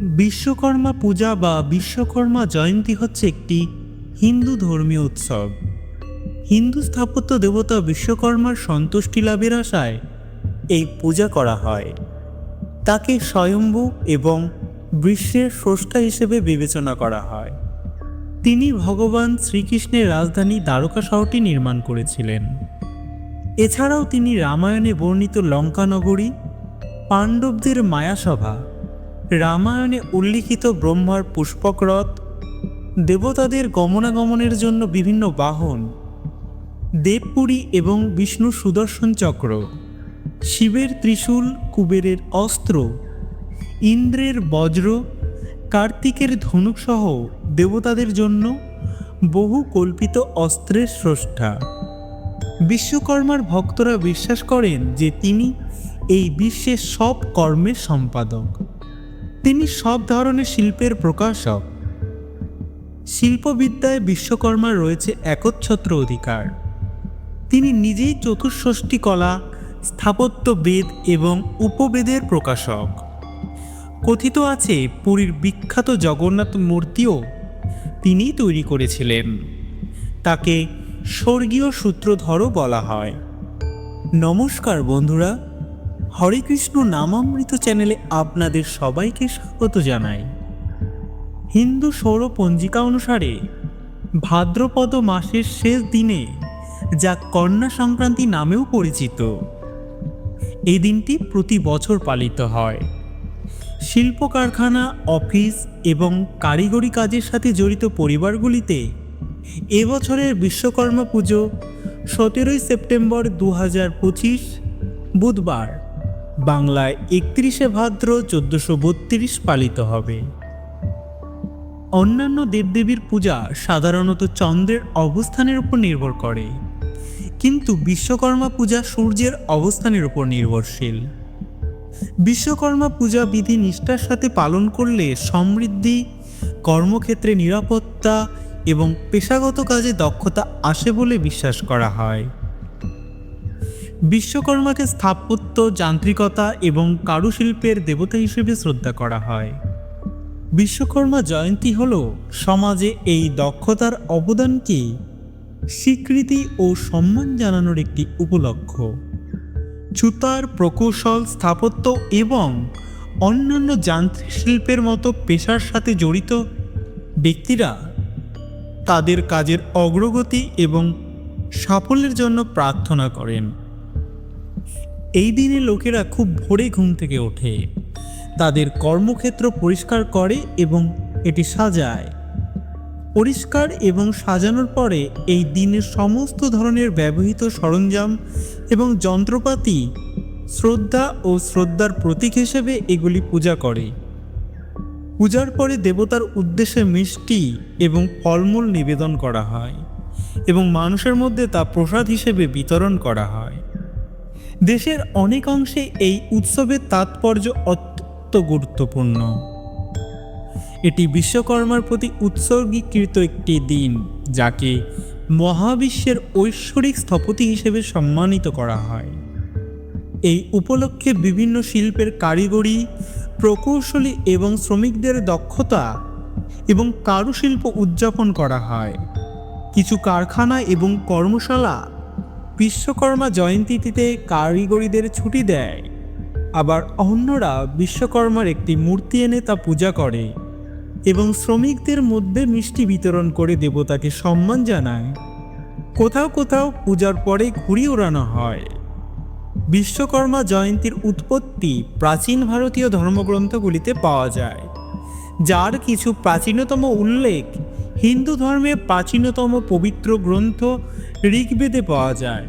বিশ্বকর্মা পূজা বা বিশ্বকর্মা জয়ন্তী হচ্ছে একটি হিন্দু ধর্মীয় উৎসব। হিন্দু স্থাপত্য দেবতা বিশ্বকর্মার সন্তুষ্টি লাভের আশায় এই পূজা করা হয়। তাকে স্বয়ম্ভু এবং বিশ্বের স্রষ্টা হিসেবে বিবেচনা করা হয়। তিনি ভগবান শ্রীকৃষ্ণের রাজধানী দ্বারকা শহরটি নির্মাণ করেছিলেন। এছাড়াও তিনি রামায়ণে বর্ণিত লঙ্কানগরী, পাণ্ডবদের মায়াসভা রামায়ণে উল্লিখিত ব্রহ্মার পুষ্পকরথ দেবতাদের গমনাগমনের জন্য বিভিন্ন বাহন, দেবপুরী এবং বিষ্ণু সুদর্শন চক্র, শিবের ত্রিশূল, কুবেরের অস্ত্র, ইন্দ্রের বজ্র, কার্তিকের ধনুকসহ দেবতাদের জন্য বহু কল্পিত অস্ত্রের স্রষ্টা। বিশ্বকর্মার ভক্তরা বিশ্বাস করেন যে তিনি এই বিশ্বের সব কর্মের সম্পাদক। তিনি সব ধরনের শিল্পের প্রকাশক। শিল্পবিদ্যায় বিশ্বকর্মার রয়েছে একচ্ছত্র অধিকার। তিনি নিজেই চতুষ্ষষ্ঠী কলা স্থাপত্য বেদ এবং উপবেদের প্রকাশক। কথিত আছে, পুরীর বিখ্যাত জগন্নাথ মূর্তিও তিনিই তৈরি করেছিলেন। তাকে স্বর্গীয় সূত্রধরও বলা হয়। নমস্কার বন্ধুরা হরে কৃষ্ণ নামামৃত চ্যানেলে আপনাদের সবাইকে স্বাগত জানাই। হিন্দু সৌর পঞ্জিকা অনুসারে ভাদ্রপদ মাসের শেষ দিনে যা কন্যা সংক্রান্তি নামেও পরিচিত এই দিনটি প্রতি বছর পালিত হয়। শিল্প কারখানা, অফিস এবং কারিগরি কাজের সাথে জড়িত পরিবারগুলিতে এবছরের বিশ্বকর্মা পুজো সতেরোই সেপ্টেম্বর দু হাজার পঁচিশ বুধবার বাংলায় একত্রিশে ভাদ্র চোদ্দোশো বত্রিশ পালিত হবে। অন্যান্য দেবদেবীর পূজা সাধারণত চন্দ্রের অবস্থানের উপর নির্ভর করে। কিন্তু বিশ্বকর্মা পূজা সূর্যের অবস্থানের উপর নির্ভরশীল। বিশ্বকর্মা পূজা বিধি নিষ্ঠার সাথে পালন করলে সমৃদ্ধি, কর্মক্ষেত্রে নিরাপত্তা এবং পেশাগত কাজে দক্ষতা আসে বলে বিশ্বাস করা হয়। বিশ্বকর্মাকে স্থাপত্য, যান্ত্রিকতা এবং কারুশিল্পের দেবতা হিসেবে শ্রদ্ধা করা হয়। বিশ্বকর্মা জয়ন্তী হল সমাজে এই দক্ষতার অবদানকে স্বীকৃতি ও সম্মান জানানোর একটি উপলক্ষ। ছুতার প্রকৌশল, স্থাপত্য এবং অন্যান্য যান্ত্রিক শিল্পের মতো পেশার সাথে জড়িত ব্যক্তিরা তাদের কাজের অগ্রগতি এবং সাফল্যের জন্য প্রার্থনা করেন। এই দিনে লোকেরা খুব ভোরে ঘুম থেকে ওঠে। তাদের কর্মক্ষেত্র পরিষ্কার করে এবং এটি সাজায়। পরিষ্কার এবং সাজানোর পরে এই দিনের সমস্ত ধরনের ব্যবহৃত সরঞ্জাম এবং যন্ত্রপাতি শ্রদ্ধা ও শ্রদ্ধার প্রতীক হিসেবে এগুলি পূজা করে। পূজার পরে দেবতার উদ্দেশ্যে মিষ্টি এবং ফলমূল নিবেদন করা হয় এবং মানুষের মধ্যে তা প্রসাদ হিসেবে বিতরণ করা হয়। দেশের অনেক অংশে এই উৎসবের তাৎপর্য অত্যন্ত গুরুত্বপূর্ণ। এটি বিশ্বকর্মার প্রতি উৎসর্গীকৃত একটি দিন, যাকে মহাবিশ্বের ঐশ্বরিক স্থপতি হিসেবে সম্মানিত করা হয়। এই উপলক্ষে বিভিন্ন শিল্পের কারিগরি, প্রকৌশলী এবং শ্রমিকদের দক্ষতা এবং কারুশিল্প উদযাপন করা হয়। কিছু কারখানা এবং কর্মশালা বিশ্বকর্মা জয়ন্তীতে কারিগরিদের ছুটি দেয়। আবার অন্যরা বিশ্বকর্মার একটি মূর্তি এনে তা পূজা করে এবং শ্রমিকদের মধ্যে মিষ্টি বিতরণ করে দেবতাকে সম্মান জানায়। কোথাও কোথাও পূজার পরে ঘুড়ি ওড়ানো হয়। বিশ্বকর্মা জয়ন্তীর উৎপত্তি প্রাচীন ভারতীয় ধর্মগ্রন্থগুলিতে পাওয়া যায়, যার কিছু প্রাচীনতম উল্লেখ হিন্দু ধর্মের প্রাচীনতম পবিত্র গ্রন্থ ঋগ্বেদে পাওয়া যায়।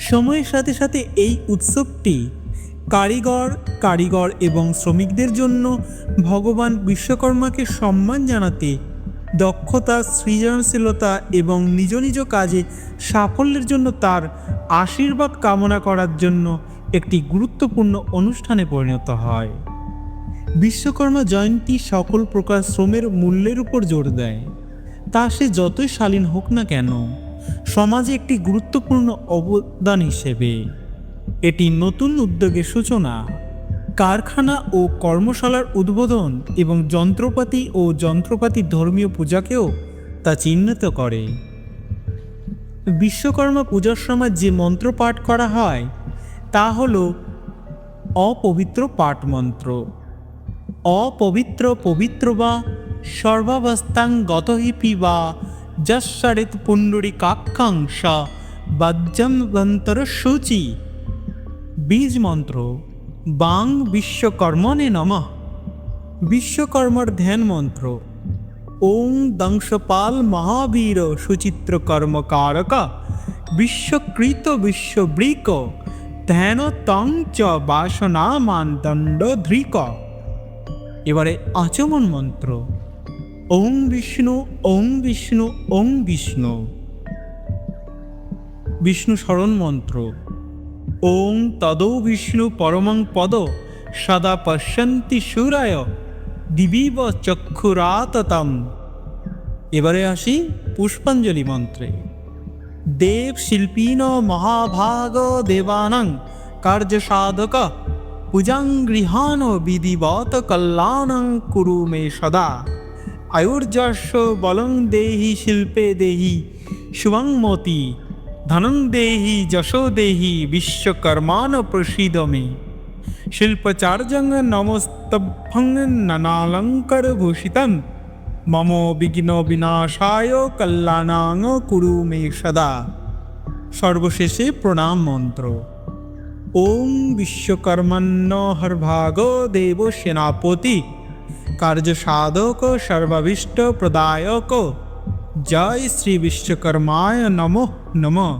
সময়ের সাথে সাথে এই উৎসবটি কারিগর কারিগর এবং শ্রমিকদের জন্য ভগবান বিশ্বকর্মাকে সম্মান জানাতে, দক্ষতা, সৃজনশীলতা এবং নিজ নিজ কাজে সাফল্যের জন্য তার আশীর্বাদ কামনা করার জন্য একটি গুরুত্বপূর্ণ অনুষ্ঠানে পরিণত হয়। বিশ্বকর্মা জয়ন্তী সকল প্রকার শ্রমের মূল্যের উপর জোর দেয়। তা সে যতই শালীন হোক না কেন সমাজে একটি গুরুত্বপূর্ণ অবদান হিসেবে। এটি নতুন উদ্যোগের সূচনা। কারখানা ও কর্মশালার উদ্বোধন এবং যন্ত্রপাতি ও যন্ত্রপাতি ধর্মীয় পূজাকেও তা চিহ্নিত করে। বিশ্বকর্মা পূজার সময় যে মন্ত্র পাঠ করা হয়, তা হল অপবিত্র পাঠ মন্ত্র অপবিত্র পবিত্র বা সর্বাবস্থাং গতহি পিবা যশ্বরিত পুণ্ডরী কাক্ষাংসা বাজ্যম বন্তর সূচি বীজ মন্ত্র বাং বিশ্বকর্মণে নমঃ বিশ্বকর্মার ধ্যান মন্ত্র ওং দংশপাল মহাবীর সুচিত্র কর্মকারক বিশ্বকৃত বিশ্ববৃক ধ্যান তং চ বাসনামান দণ্ড ধৃক এবারে আচমন মন্ত্র ওং বিষ্ণু ওং বিষ্ণু ওং বিষ্ণু। বিষ্ণু স্মরণ মন্ত্র। ওং তদৌ বিষ্ণু পরমং পদ, সদা পশ্যন্তি সুরায়, দিবীব চক্ষুরাততম। এবারে আসি পুষ্পাঞ্জলি মন্ত্রে। দেব শিল্পীন মহাভাগ দেবানাং, কার্য সাধক, পূজাং গৃহাণ বিধিবত কল্যাণং কুরু মে সদা। আয়ুর্যস্য বলং দেহি শিল্পে দেহি, শুভং মতি ধনং দেহি যশো দেহি বিশ্বকর্মান প্রসীদ মে। শিল্পচার্যং নমস্তভ্যং নানালঙ্কর ভূষিতম, মম বিঘ্ন বিনাশায় কল্যাণাং কুরু মে সদা। সর্বশেষে প্রণাম মন্ত্র। ওম বিশ্বকর্মণ্য হরভাগ দেব সেনাপতি। কার্য সাধক সর্বাভীষ্ট প্রদায়ক। জয় শ্রী বিশ্বকর্মায় নমঃ নমঃ।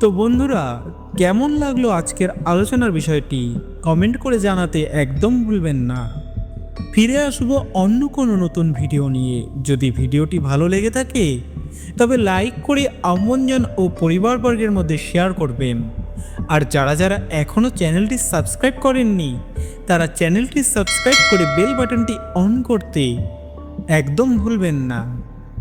তো বন্ধুরা, কেমন লাগল আজকের আলোচনার বিষয়টি? কমেন্ট করে জানাতে একদম ভুলবেন না। ফিরে আসব অন্য কোনো নতুন ভিডিও নিয়ে। যদি ভিডিওটি ভালো লেগে থাকে, তবে লাইক করে আপনজন ও পরিবারবর্গের মধ্যে শেয়ার করবেন। আর যারা যারা এখনও চ্যানেলটি সাবস্ক্রাইব করেননি, তারা চ্যানেলটি সাবস্ক্রাইব করে বেল বাটনটি অন করতে একদম ভুলবেন না।